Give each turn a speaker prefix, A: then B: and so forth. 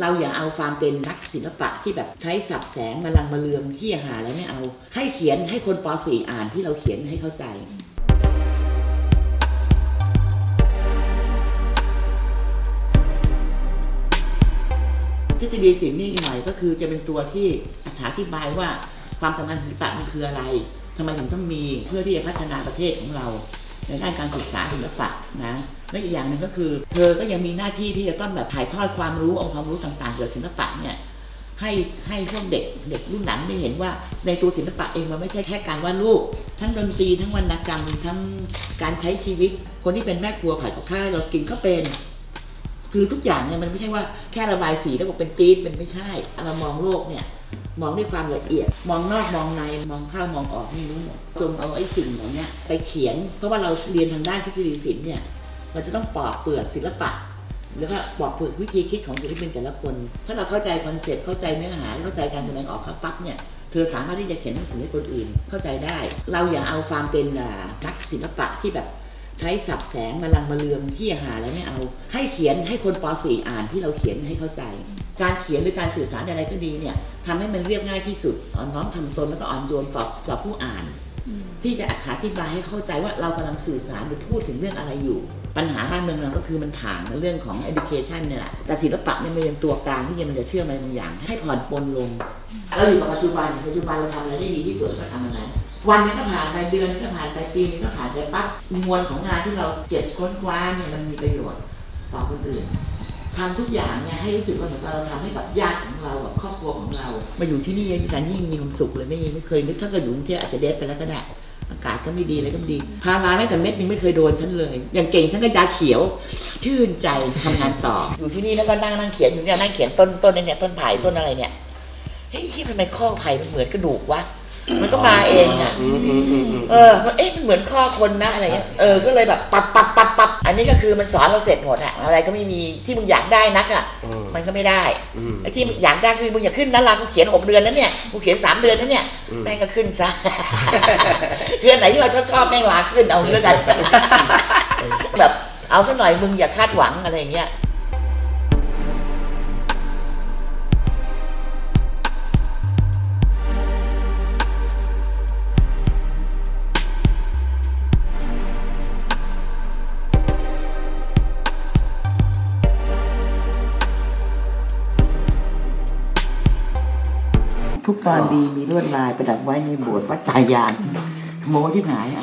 A: เราอย่าเอาความเป็นนักศิลปะที่แบบใช้สับแสงมาลังมาเลืองที่หาแล้วไม่เอา ให้เขียนให้คนป .4 อ่านที่เราเขียนให้เข้าใจทฤษฎีศิลป์นี่หน่อยก็คือจะเป็นตัวที่อธิบายว่าความสำคัญศิลปะมันคืออะไรทำไมถึงต้องมีเพื่อที่จะพัฒนาประเทศของเรา ในด้านการศึกษาศิลปะนะและอีกอย่างหนึ่งก็คือ เธอก็ยังมีหน้าที่ที่จะต้องแบบถ่ายทอดความรู้องค์ความรู้ต่างๆเกี่ยวกับศิลปะเนี่ยให้ให้พวกเด็กเด็กรุ่นหลังได้เห็นว่าในตัวศิลปะเองมันไม่ใช่แค่การวาดรูป ทั้งดนตรีทั้งวรรณกรรม ทั้งการใช้ชีวิต คนที่เป็นแม่ครัวผัดกับข้าวเรากินก็เป็น คือทุกอย่างเนี่ยมันไม่ใช่ว่าแค่ระบายสีแล้วบอกเป็นตีดเป็นไม่ใช่เรามองโลกเนี่ย มองด้วยความละเอียด มองนอกมองในมองเข้ามองออกไม่รู้หมดจงเอาไอ้สิ่งเหล่านี้ไปเขียน เพราะว่าเราเรียนทางด้านทฤษฎีศิลป์เนี่ยเราจะต้องปอกเปลือกศิลปะ แล้วก็ปอกเปลือกวิธีคิดของศิลปินแต่ละคน ถ้าเราเข้าใจคอนเซ็ปต์เข้าใจเนื้อหาเข้าใจการแสดงออกเขาปั๊บเนี่ยเธอสามารถที่จะเขียนหนังสือให้คนอื่นเข้าใจได้ เราอย่าเอาความเป็นนักศิลปะที่แบบใช้สับแสงมาลังมาเลืองที่หาแล้วไม่เอา ให้เขียนให้คนป .4 อ่านที่เราเขียนให้เข้าใจ การเขียนหรือการสื่อสารอะไรก็ดีเนี่ยทำให้มันเรียบง่ายที่สุดอ่อนน้อมทำตนแล้วก็อ่อนโยนต่อต่อผู้อ่าน ที่จะอธิบายให้เข้าใจว่าเรากำลังสื่อสารหรือพูดถึงเรื่องอะไรอยู่ ปัญหาบ้านเมืองเราก็คือมันถ่างในเรื่องของ education เนี่ยแหละแต่ศิลปะเนี่ยมันเป็นตัวกลางที่จะมันจะเชื่อมอะไรบางอย่าง ให้ผ่อนปลนลงเราอยู่กับปัจจุบันปัจจุบันเราทำอะไรได้ดีที่สุดก็ทำอันนั้นวันนี้ก็ผ่านไปเดือนก็ผ่านไปปีนี้ก็ผ่านไปปั๊บมวลของงานที่เราเก็บค้นคว้าเนี่ยมันมีประโยชน์ต่อคนอื่น ทำทุกอย่างเนี่ยให้รู้สึกว่าเหมือนกับเราทำให้กับญาติของเรากับครอบครัวของเรามาอยู่ที่นี่ยังการยิ่งมีความสุขเลยไม่ไม่เคยนึกถ้าเกิดอยู่กรุงเทพอาจจะเดทไปแล้วก็ได้อากาศก็ไม่ดีอะไรก็ไม่ดีพาราแม้แต่เม็ดยังไม่เคยโดนฉันเลย อย่างเก่งฉันก็ยาเขียว ชื่นใจทำงานต่อ อยู่ที่นี่แล้วก็นั่งนั่งเขียนอยู่เนี่ยนั่งเขียนต้นต้นเนี่ยต้นไผ่ต้นอะไรเนี่ยเฮ้ยทำไมข้อไผ่มันเหมือนกระดูกวะมันก็มาเองอะ
B: อืมอืมอืมอืม
A: เออมันเอ๊ะมันเหมือนข้อคนนะอะไรเงี้ยเออก็เลยแบบปับปับปับปับอั นนี้ก็คือมันสอนเราเสร็จหมดอะอะไรก็ไม่มีที่มึงอยากได้นักอะ
B: อืม
A: มันก็ไม่ได้
B: อืม
A: ไอ้ที่อยากได้คือมึงอยากขึ้นนั้นละกูเขียนหกเดือนนั้นเนี่ยกูเขียนสามเดือนนั้นเนี่ย
B: อืม
A: แม่งก็ขึ้นซะ คืออันไหนที่เราชอบชอบๆแม่งลาขึ้นเอาเรื่องกัน แบบเอาสักหน่อยมึงอย่าคาดหวังอะไรอย่างเงี้ย ทุกตอนดีมีลวดลายประดับไว้ในโบสถ์วัดตายานโมชิบหายอะ